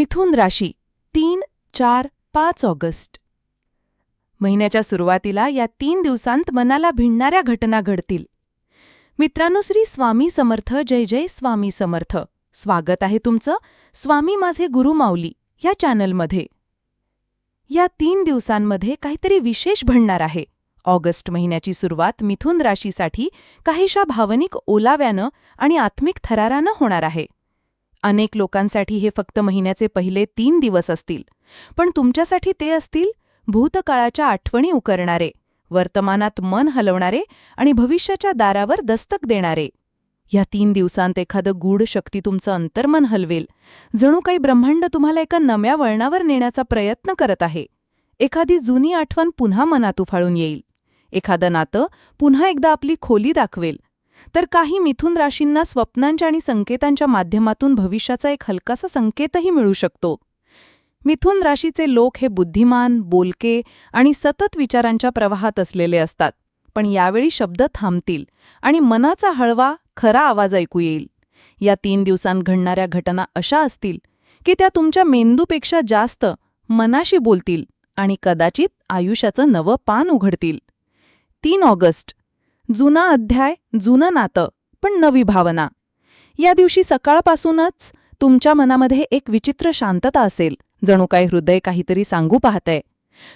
मिथुन राशी तीन चार पाच ऑगस्ट. महिन्याच्या सुरुवातीला या तीन दिवसांत मनाला भिडणाऱ्या घटना घडतील. मित्रांनो श्री स्वामी समर्थ जय जय स्वामी समर्थ. स्वागत आहे तुमचं स्वामी माझे गुरु माऊली या चॅनलमध्ये. या तीन दिवसांमध्ये काहीतरी विशेष भणणार आहे. ऑगस्ट महिन्याची सुरुवात मिथुन राशीसाठी काहीशा भावनिक ओलाव्यानं आणि आत्मिक थरारानं होणार आहे. अनेक लोकांसाठी हे फक्त महिन्याचे पहिले तीन दिवस असतील. पण तुमच्यासाठी ते असतील? भूतकाळाच्या आठवणी उकरणारे वर्तमानात मन हलवणारे आणि भविष्याच्या दारावर दस्तक देणारे. या तीन दिवसांत एखादं गूढ शक्ती तुमचं अंतर्मन हलवेल. जणू काही ब्रह्मांड तुम्हाला एका नव्या वळणावर नेण्याचा प्रयत्न करत आहे. एखादी जुनी आठवण पुन्हा मनात उफाळून येईल. एखादं नातं पुन्हा एकदा आपली खोली दाखवेल. तर काही मिथुन राशींना स्वप्नांच्या आणि संकेतांच्या माध्यमातून भविष्याचा एक हलकासा संकेतही मिळू शकतो. मिथुन राशीचे लोक हे बुद्धिमान बोलके आणि सतत विचारांच्या प्रवाहात असलेले असतात. पण यावेळी शब्द थांबतील आणि मनाचा हळवा खरा आवाज ऐकू येईल. या तीन दिवसांत घडणाऱ्या घटना अशा असतील की त्या तुमच्या मेंदूपेक्षा जास्त मनाशी बोलतील आणि कदाचित आयुष्याचं नवं पान उघडतील. तीन ऑगस्ट जुना अध्याय जुनं नातं पण नवी भावना. या दिवशी सकाळपासूनच तुमच्या मनामध्ये एक विचित्र शांतता असेल जणू काय हृदय काहीतरी सांगू पाहतंय.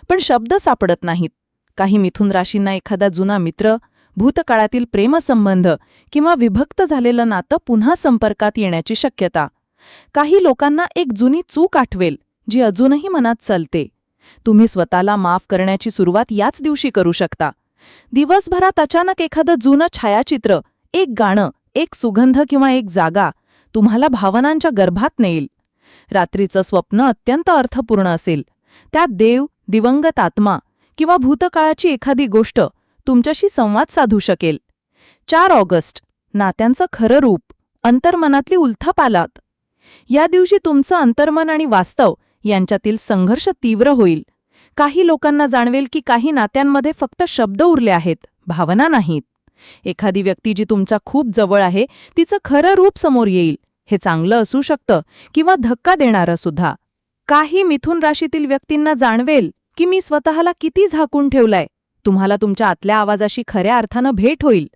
पण शब्द सापडत नाहीत. काही मिथुन राशींना एखादा जुना मित्र भूतकाळातील प्रेमसंबंध किंवा विभक्त झालेलं नातं पुन्हा संपर्कात येण्याची शक्यता. काही लोकांना एक जुनी चूक आठवेल जी अजूनही मनात चालते. तुम्ही स्वतःला माफ करण्याची सुरुवात याच दिवशी करू शकता. दिवसभरात अचानक एखादं जुनं छायाचित्र एक गाणं एक सुगंध किंवा एक जागा तुम्हाला भावनांच्या गर्भात नेईल. रात्रीचं स्वप्न अत्यंत अर्थपूर्ण असेल. त्यात देव दिवंगत आत्मा किंवा भूतकाळाची एखादी गोष्ट तुमच्याशी संवाद साधू शकेल. चार ऑगस्ट नात्यांचं खरं रूप अंतर्मनातली उलथापालात. या दिवशी तुमचं अंतर्मन आणि वास्तव यांच्यातील संघर्ष तीव्र होईल. काही लोकांना जाणवेल की काही नात्यांमध्ये फक्त शब्द उरले आहेत भावना नाहीत. एखादी व्यक्ती जी तुमचा खूप जवळ आहे तिचं खरं रूप समोर येईल हे चांगलं असू शकतं किंवा धक्का देणारं सुद्धा. काही मिथुन राशीतील व्यक्तींना जाणवेल की मी स्वतःला किती झाकून ठेवलाय तुम्हाला तुमच्या आतल्या आवाजाशी खऱ्या अर्थानं भेट होईल.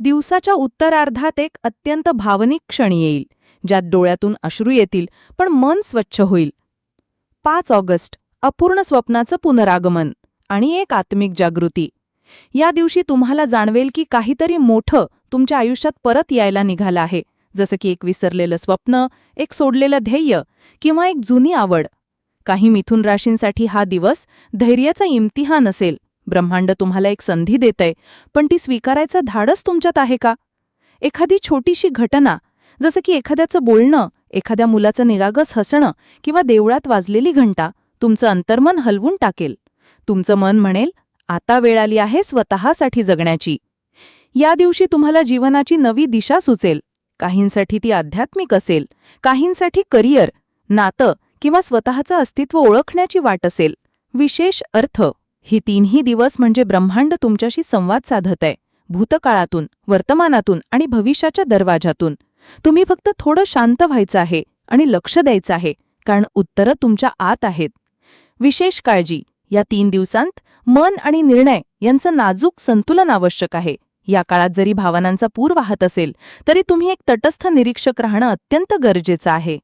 दिवसाच्या उत्तरार्धात एक अत्यंत भावनिक क्षणी येईल ज्यात डोळ्यातून अश्रू येतील पण मन स्वच्छ होईल. पाच ऑगस्ट अपूर्ण स्वप्नाचं पुनरागमन आणि एक आत्मिक जागृती. या दिवशी तुम्हाला जाणवेल की काहीतरी मोठं तुमच्या आयुष्यात परत यायला निघालं आहे. जसं की एक विसरलेलं स्वप्न एक सोडलेलं ध्येय किंवा एक जुनी आवड. काही मिथुन राशींसाठी हा दिवस धैर्याचा इम्तिहान असेल ब्रह्मांड तुम्हाला एक संधी देतंय पण ती स्वीकारायचं धाडस तुमच्यात आहे का? एखादी छोटीशी घटना जसं की एखाद्याचं बोलणं एखाद्या मुलाचं निरागस हसणं किंवा देवळात वाजलेली घंटा तुमचं अंतर्मन हलवून टाकेल. तुमचं मन म्हणेल आता वेळ आली आहे स्वतःसाठी जगण्याची. या दिवशी तुम्हाला जीवनाची नवी दिशा सुचेल. काहींसाठी ती आध्यात्मिक असेल काहींसाठी करिअर नातं किंवा स्वतःचं अस्तित्व ओळखण्याची वाट असेल. विशेष अर्थ ही तीनही दिवस म्हणजे ब्रह्मांड तुमच्याशी संवाद साधत आहे भूतकाळातून वर्तमानातून आणि भविष्याच्या दरवाजातून तुम्ही फक्त थोडं शांत व्हायचं आहे आणि लक्ष द्यायचं आहे कारण उत्तरं तुमच्या आत आहेत. विशेष काळजी. या तीन दिवसांत मन आणि निर्णय यांचं नाजूक संतुलन आवश्यक आहे. या काळात जरी भावनांचा पूर वाहत असेल तरी तुम्ही एक तटस्थ निरीक्षक राहणं अत्यंत गरजेचं आहे.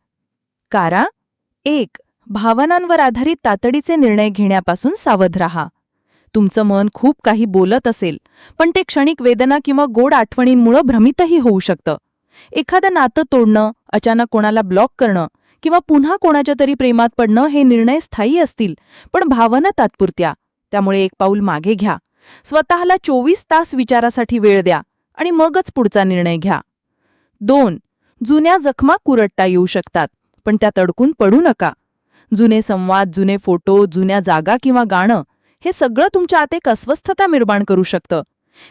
कारा एक भावनांवर आधारित तातडीचे निर्णय घेण्यापासून सावध राहा. तुमचं मन खूप काही बोलत असेल पण ते क्षणिक वेदना किंवा गोड आठवणींमुळं भ्रमितही होऊ शकतं. एखादं नातं तोडणं अचानक कोणाला ब्लॉक करणं किंवा पुन्हा कोणाच्या तरी प्रेमात पडणं हे निर्णय स्थायी असतील पण भावना तात्पुरत्या. त्यामुळे एक पाऊल मागे घ्या. स्वतःला चोवीस तास विचारासाठी वेळ द्या आणि मगच पुढचा निर्णय घ्या. दोन जुन्या जखमा कुरटता येऊ शकतात पण त्यात अडकून पडू नका. जुने संवाद जुने फोटो जुन्या जागा किंवा गाणं हे सगळं तुमच्या आत एक अस्वस्थता निर्माण करू शकतं.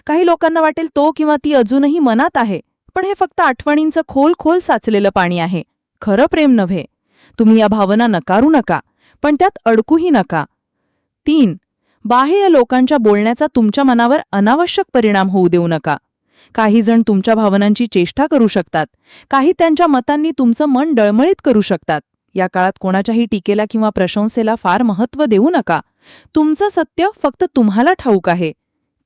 काही लोकांना वाटेल तो किंवा ती अजूनही मनात आहे पण हे फक्त आठवणींचं खोल खोल साचलेलं पाणी आहे. खरं प्रेम नव्हे. तुम्ही या भावना नकारू नका पण त्यात अडकूही नका. तीन बाह्य लोकांच्या बोलण्याचा तुमच्या मनावर अनावश्यक परिणाम होऊ देऊ नका. काही जण तुमच्या भावनांची चेष्टा करू शकतात. काही त्यांच्या मतांनी तुमचं मन डळमळीत करू शकतात. या काळात कोणाच्याही टीकेला किंवा प्रशंसेला फार महत्त्व देऊ नका. तुमचं सत्य फक्त तुम्हाला ठाऊक आहे.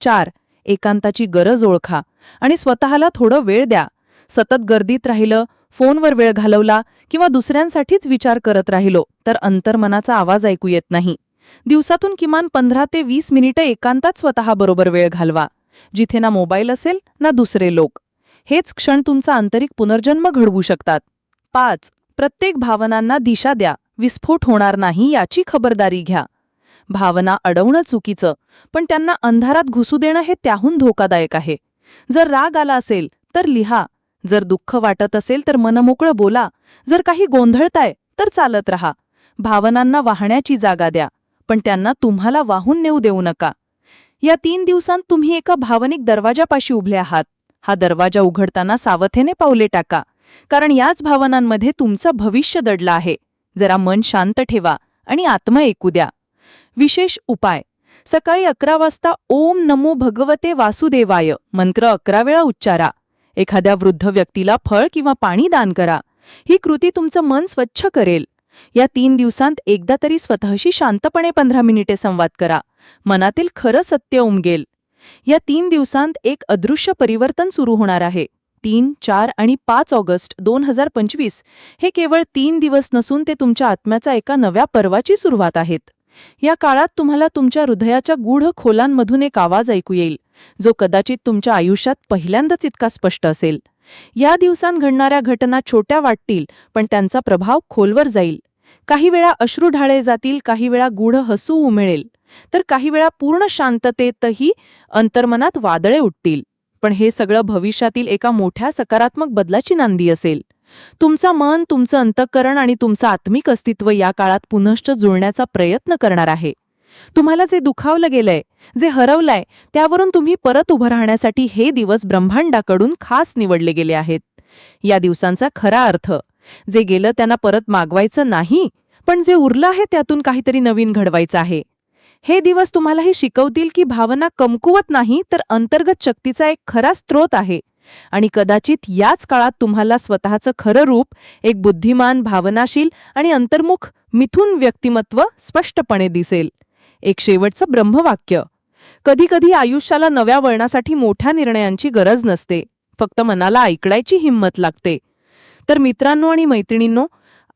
चार एकांताची गरज ओळखा आणि स्वतःला थोडं वेळ द्या. सतत गर्दीत राहिलं फोनवर वेळ घालवला किंवा दुसऱ्यांसाठीच विचार करत राहिलो तर अंतर्मनाचा आवाज ऐकू येत नाही. दिवसातून किमान पंधरा ते वीस मिनिटं एकांतात स्वतःबरोबर वेळ घालवा जिथे ना मोबाईल असेल ना दुसरे लोक. हेच क्षण तुमचा आंतरिक पुनर्जन्म घडवू शकतात. पाच प्रत्येक भावनांना दिशा द्या विस्फोट होणार नाही याची खबरदारी घ्या. भावना अडवणं चुकीचं पण त्यांना अंधारात घुसू देणं हे त्याहून धोकादायक आहे. जर राग आला असेल तर लिहा जर दुःख वाटत असेल तर मनमोकळं बोला. जर काही गोंधळताय तर चालत रहा. भावनांना वाहण्याची जागा द्या पण त्यांना तुम्हाला वाहून नेऊ देऊ नका. या तीन दिवसांत तुम्ही एका भावनिक दरवाजापाशी उभले आहात. हा दरवाजा उघडताना सावथेने पावले टाका. कारण याच भावनांमध्ये तुमचं भविष्य दडलं आहे. जरा मन शांत ठेवा आणि आत्म ऐकू द्या. विशेष उपाय. सकाळी अकरा वाजता ओम नमो भगवते वासुदेवाय. मंत्र अकरा वेळा उच्चारा. एखाद्या वृद्ध व्यक्तीला फळ किंवा पाणी दान करा. ही कृती तुमचं मन स्वच्छ करेल. या तीन दिवसांत एकदा तरी स्वतःशी शांतपणे पंधरा मिनिटे संवाद करा. मनातील खरं सत्य उमगेल. या तीन दिवसांत एक अदृश्य परिवर्तन सुरू होणार आहे. तीन चार आणि पाच ऑगस्ट दोन हजार पंचवीस हे केवळ तीन दिवस नसून ते तुमच्या आत्म्याचा एका नव्या पर्वाची सुरुवात आहेत. या काळात तुम्हाला तुमच्या हृदयाच्या गूढ खोलांमधून एक आवाज ऐकू येईल जो कदाचित तुमच्या आयुष्यात पहिल्यांदाच इतका स्पष्ट असेल. या दिवसांत घडणाऱ्या घटना छोट्या वाटतील पण त्यांचा प्रभाव खोलवर जाईल. काही वेळा अश्रू ढाळे जातील काही वेळा गूढ हसू उमेळेल. तर काही वेळा पूर्ण शांततेतही अंतर्मनात वादळे उठतील. पण हे सगळं भविष्यातील एका मोठ्या सकारात्मक बदलाची नांदी असेल. तुमचा मन तुमचं अंतःकरण आणि तुमचं आत्मिक अस्तित्व या काळात पुनश्च जुळण्याचा प्रयत्न करणार आहे. तुम्हाला जे दुखावलं गेलंय जे हरवलंय त्यावरून तुम्ही परत उभं राहण्यासाठी हे दिवस ब्रह्मांडाकडून खास निवडले गेले आहेत. या दिवसांचा खरा अर्थ जे गेलं त्यांना परत मागवायचं नाही पण जे उरलं आहे त्यातून काहीतरी नवीन घडवायचं आहे. हे दिवस तुम्हाला हे शिकवतील की भावना कमकुवत नाही तर अंतर्गत शक्तीचा एक खरा स्रोत आहे. आणि कदाचित याच काळात तुम्हाला स्वतःचं खरं रूप एक बुद्धिमान भावनाशील आणि अंतर्मुख मिथून व्यक्तिमत्व स्पष्टपणे दिसेल. एक शेवटचं ब्रह्मवाक्य. कधीकधी आयुष्याला नव्या वळणासाठी मोठ्या निर्णयांची गरज नसते. फक्त मनाला ऐकण्याची हिंमत लागते. तर मित्रांनो आणि मैत्रिणींनो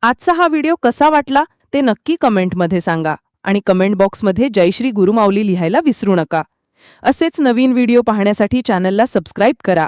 आजचा हा व्हिडिओ कसा वाटला ते नक्की कमेंटमध्ये सांगा आणि कमेंट बॉक्समध्ये जयश्री गुरुमाऊली लिहायला विसरू नका. असेच नवीन व्हिडिओ पाहण्यासाठी चॅनलला सबस्क्राईब करा.